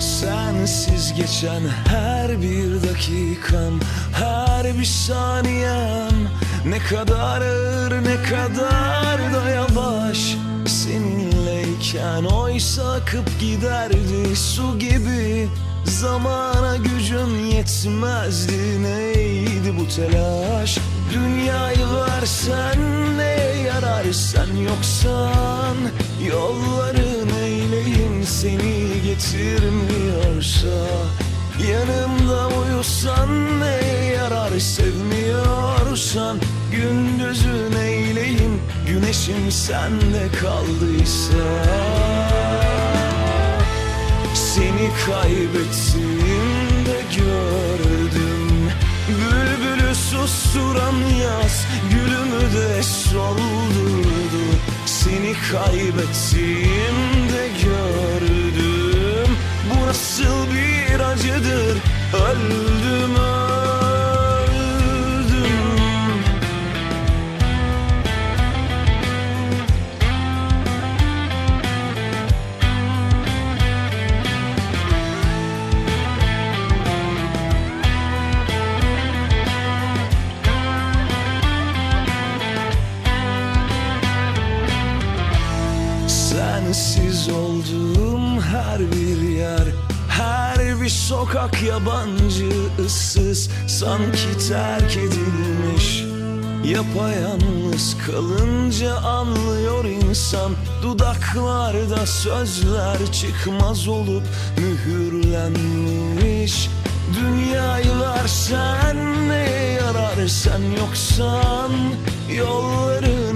Sensiz geçen her bir dakikam Her bir saniyem. Ne kadar ağır ne kadar da yavaş. Seninleyken oysa akıp giderdi su gibi. Zamana gücüm yetmezdi neydi bu telaş? Dünyayı versen ne yarar sen yoksan? Yolların eyleyim Yanımda uyusan ne yarar sevmiyorsan Gündüzün eyleyim güneşim sende kaldıysa. Seni kaybettiğimde gördüm. Bülbülü susturan yaz Gülümü de soldurdu. Seni kaybettiğimde acıdır Öldüm öldüm. Sensiz olduğum her bir yer Her bir sokak yabancı ıssız Sanki terk edilmiş. Yapayalnız kalınca anlıyor insan Dudaklarda sözler çıkmaz olup mühürlenmiş. Dünyayı versen ne yarar sen yoksan getirmiş